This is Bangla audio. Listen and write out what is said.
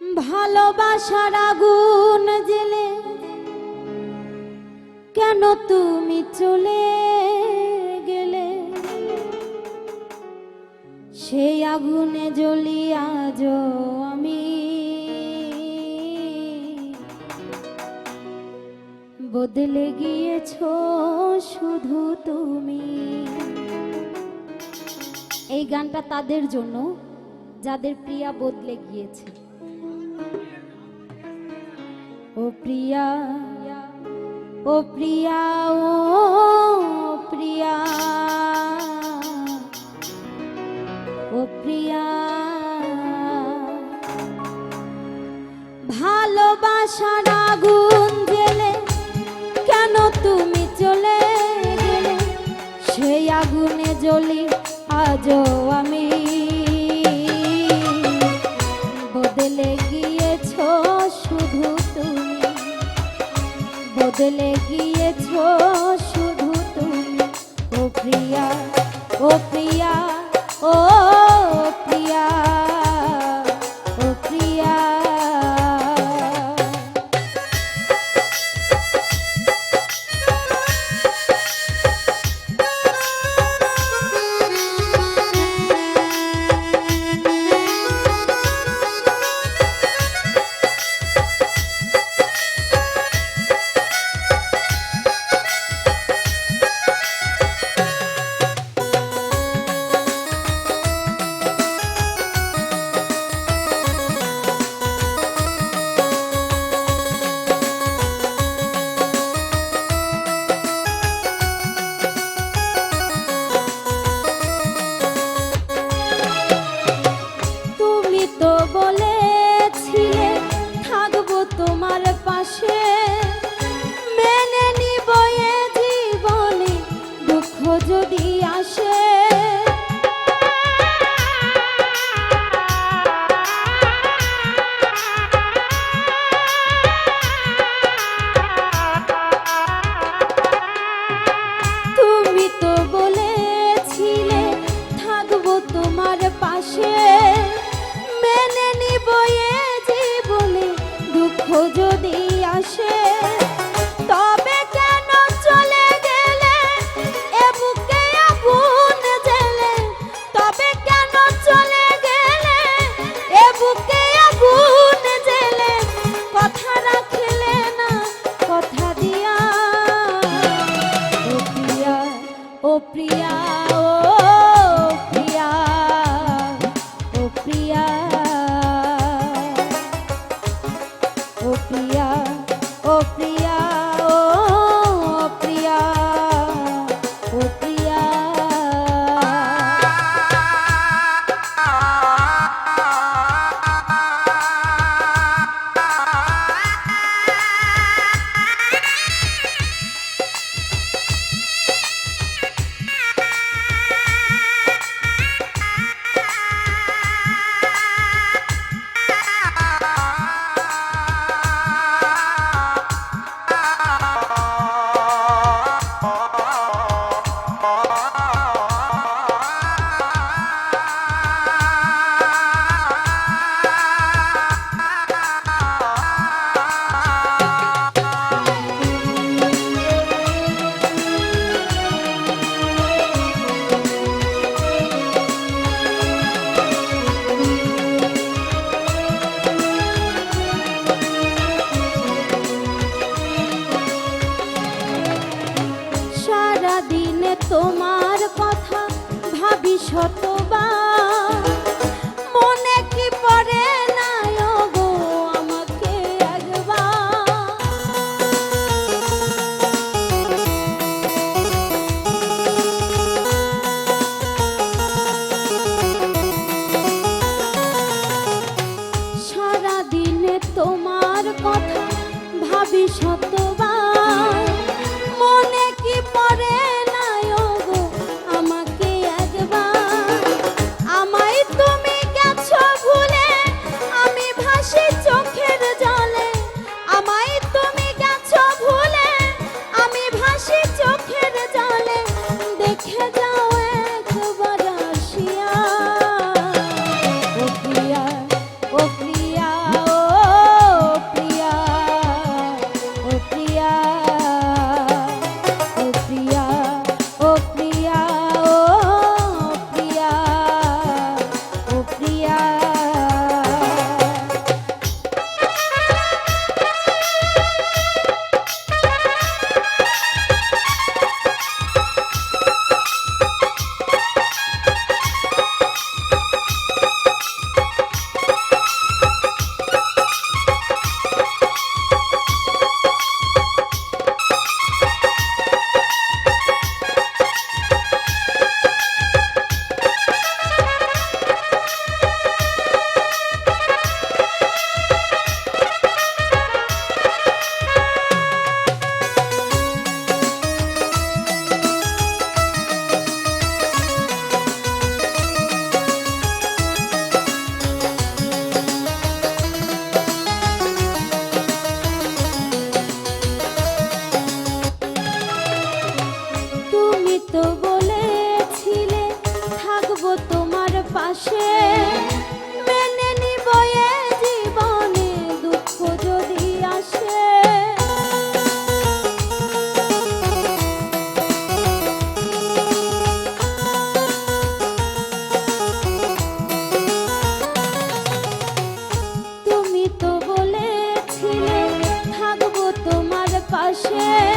ভালোবাসার আগুন জেলে কেন তুমি চলে গেলে? সেই আগুনে জ্বলি আজ আমি। বদলে গিয়েছ শুধু তুমি। এই গানটা তাদের জন্য, যাদের প্রিয়া বদলে গিয়েছে। ও প্রিয়া ও প্রিয়া ও প্রিয়া। ও প্রিয়া, ভালোবাসার আগুন জেলে কেন তুমি চলে গেলে? সেই আগুনে জ্বলি আজও বদলে গিয়েছ শুধু তুমি। বদলে গিয়েছ শুধু তুমি। ও প্রিয়া ও প্রিয়া ও প্রিয়া। ও পিয়া কথা ভাবি শতবার। 谢谢。